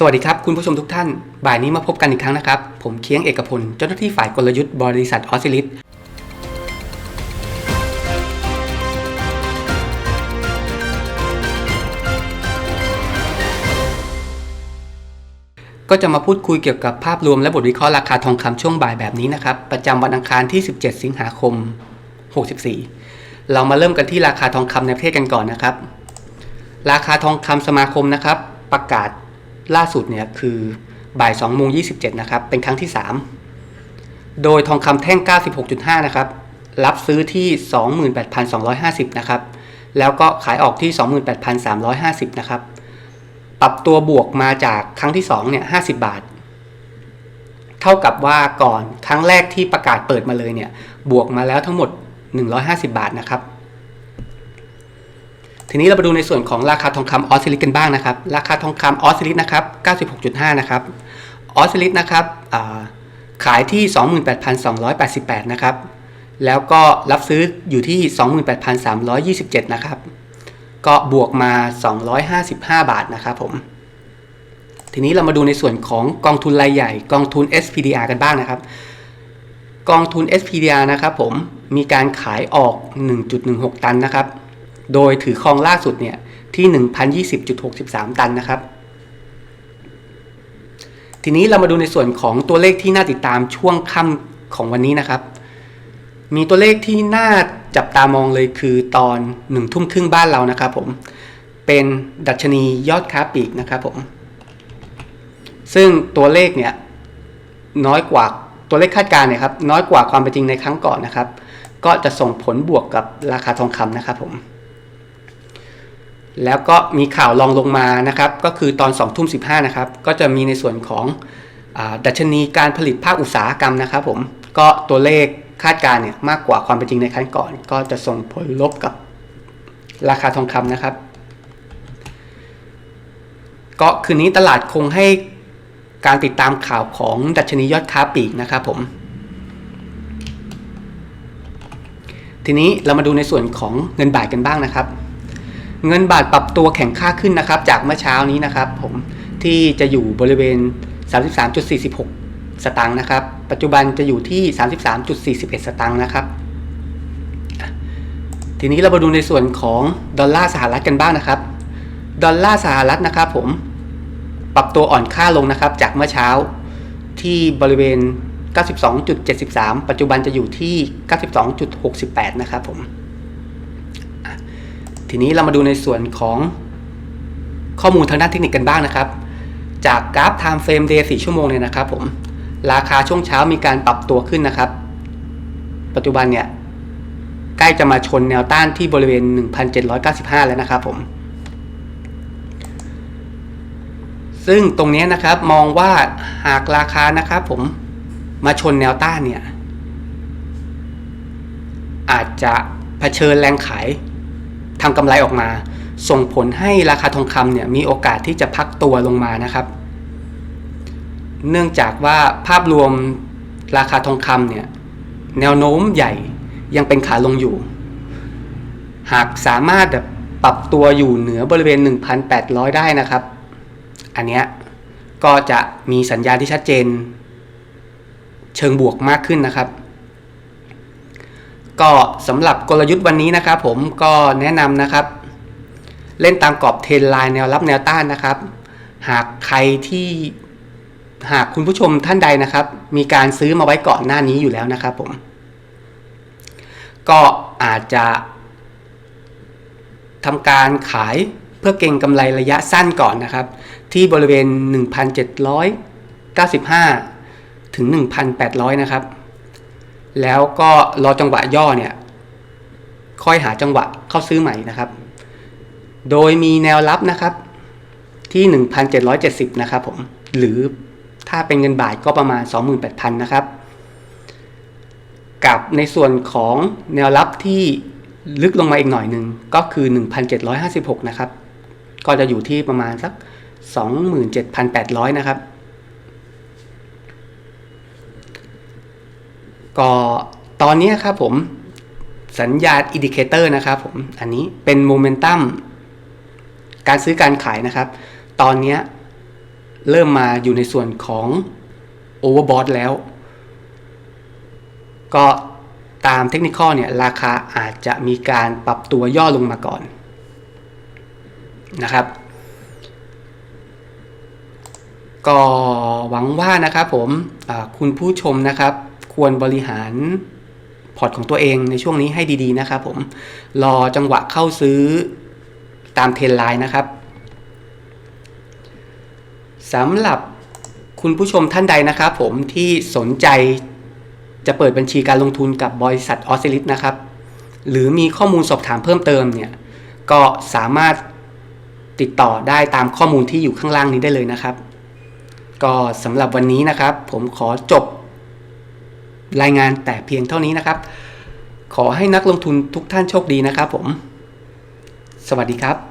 สวัสดีครับ คุณผู้ชมทุกท่าน บ่ายนี้มาพบกันอีกครั้งนะครับ ผมเคียงเอกพล เจ้าหน้าที่ฝ่ายกลยุทธ์บริษัทออสซิลิสก็จะมาพูดคุยเกี่ยวกับภาพรวมและบทวิเคราะห์ราคาทองคำช่วงบ่ายแบบนี้นะครับ ประจำวันอังคารที่ 17 สิงหาคม 64 เรามาเริ่มกันที่ราคาทองคำในประเทศกันก่อนนะครับ ราคาทองคำสมาคมนะครับ ประกาศ ล่าสุดเนี่ยคือบ่าย2โมง27นะครับ เป็นครั้งที่ 3 โดยทองคำแท่ง 96.5 นะครับ รับซื้อที่ 28,250 นะครับ แล้วก็ขายออกที่ 28,350 นะครับ ปรับตัวบวกมาจากครั้งที่2เนี่ย50 บาท เท่ากับว่าก่อนครั้งแรกที่ประกาศเปิดมาเลยเนี่ย บวกมาแล้วทั้งหมด 150 บาทนะครับ ทีนี้เรามาดูในส่วนของราคาทองคำออสซิลิสกันบ้างนะครับ ราคาทองคำออสซิลิสนะครับ 96.5 นะครับ ออสซิลิสนะครับขายที่ 28,288 นะครับ แล้วก็รับซื้ออยู่ที่ 28,327 นะครับ ก็บวกมา 255 บาทนะครับผม ทีนี้เรามาดูในส่วนของกองทุนรายใหญ่ กองทุน SPDR กันบ้างนะครับ กองทุน SPDR นะครับผม มีการขายออก 1.16 ตันนะครับ โดยถือครองล่าสุดเนี่ยที่ 1,020.63 ตันนะครับ ทีนี้เรามาดูในส่วนของตัวเลขที่น่าติดตามช่วงค่ำของวันนี้นะครับ มีตัวเลขที่น่าจับตามองเลยคือตอนหนึ่งทุ่มครึ่งบ้านเรานะครับผม เป็นดัชนียอดค้าปลีกนะครับผม ซึ่งตัวเลขเนี่ยน้อยกว่าตัวเลขคาดการณ์เนี่ยครับน้อยกว่าความเป็นจริงในครั้งก่อนนะครับ ก็จะส่งผลบวกกับราคาทองคำนะครับผม แล้วก็มีข่าวรองลงมานะครับก็คือตอน2ทุ่ม15นะครับก็จะมีในส่วนของอดัชนีการผลิตภาคอุตสาหกรรมนะครับผมก็ตัวเลขคาดการณ์เนี่ยมากกว่าความเป็นจริงในครั้งก่อน ก็จะส่งผลลบกับราคาทองคำนะครับ ก็คืนนี้ตลาดคงให้การติดตามข่าวของดัชนียอดค้าปลีกนะครับผม ทีนี้เรามาดูในส่วนของเงินบาทกันบ้างนะครับ เงินบาทปรับตัวแข็งค่าขึ้นนะครับ จากเมื่อเช้านี้นะครับ ผมที่จะอยู่บริเวณ 33.46 สตางค์นะครับ ปัจจุบันจะอยู่ที่ 33.41 สตางค์นะครับ ทีนี้เรามาดูในส่วนของดอลลาร์สหรัฐกันบ้างนะครับ ดอลลาร์สหรัฐนะครับผมปรับตัวอ่อนค่าลงนะครับ จากเมื่อเช้าที่บริเวณ 92.73 ปัจจุบันจะอยู่ที่ 92.68 นะครับผม ทีนี้เรามาดูในส่วนของข้อมูลทางด้านเทคนิคกันบ้างนะครับ จากกราฟ Time Frame Day 4ชั่วโมงเนี่ยนะครับผมราคาช่วงเช้ามีการปรับตัวขึ้นนะครับ ปัจจุบันเนี่ยใกล้จะมาชนแนวต้านที่บริเวณ 1,795 แล้วนะครับผม ซึ่งตรงนี้นะครับมองว่าหากราคานะครับผมมาชนแนวต้านเนี่ยอาจจะเผชิญแรงขาย ทำกำไรออกมา ส่งผลให้ราคาทองคำเนี่ยมีโอกาสที่จะพักตัวลงมานะครับ เนื่องจากว่าภาพรวมราคาทองคำเนี่ยแนวโน้มใหญ่ยังเป็นขาลงอยู่ หากสามารถแบบปรับตัวอยู่เหนือบริเวณ 1,800 ได้นะครับ อันเนี้ยก็จะมีสัญญาณที่ชัดเจน เชิงบวกมากขึ้นนะครับ ก็สำหรับกลยุทธ์วันนี้นะครับผมก็แนะนำนะครับ เล่นตามกรอบเทรนไลน์แนวรับแนวต้านนะครับ หากใครที่หากคุณผู้ชมท่านใดนะครับ มีการซื้อมาไว้ก่อนหน้านี้อยู่แล้วนะครับผม ก็อาจจะทำการขายเพื่อเก็งกำไรระยะสั้นก่อนนะครับ ที่บริเวณ 1,795 ถึง 1,800 นะครับ แล้วก็รอจังหวะย่อเนี่ย ค่อยหาจังหวะเข้าซื้อใหม่นะครับ โดยมีแนวรับนะครับ ที่ 1,770 นะครับผม หรือถ้าเป็นเงินบาทก็ประมาณ 28,000 นะครับ กับในส่วนของแนวรับที่ลึกลงมาอีกหน่อยหนึ่งก็คือ 1,756 นะครับ ก็จะอยู่ที่ประมาณสัก 27,800 นะครับ ก็ตอนนี้ครับผมสัญญาณอินดิเคเตอร์นะครับผมอันนี้เป็นโมเมนตัมการซื้อการขายนะครับ ตอนนี้เริ่มมาอยู่ในส่วนของ Overbought แล้ว ก็ตามเทคนิคเนี่ยราคาอาจจะมีการปรับตัวย่อลงมาก่อนนะครับ ก็หวังว่านะครับผมคุณผู้ชมนะครับ ควรบริหารพอร์ตของตัวเองในช่วงนี้ให้ดีๆนะครับผม รอจังหวะเข้าซื้อตามเทรนไลน์นะครับสำหรับคุณผู้ชมท่านใดนะครับผมที่สนใจจะเปิดบัญชีการลงทุนกับบริษัทออสซิลิสนะครับ หรือมีข้อมูลสอบถามเพิ่มเติมเนี่ย ก็สามารถติดต่อได้ตามข้อมูลที่อยู่ข้างล่างนี้ได้เลยนะครับ ก็สำหรับวันนี้นะครับ ผมขอจบ รายงานแต่เพียงเท่านี้นะครับ ขอให้นักลงทุนทุกท่านโชคดีนะครับผม สวัสดีครับ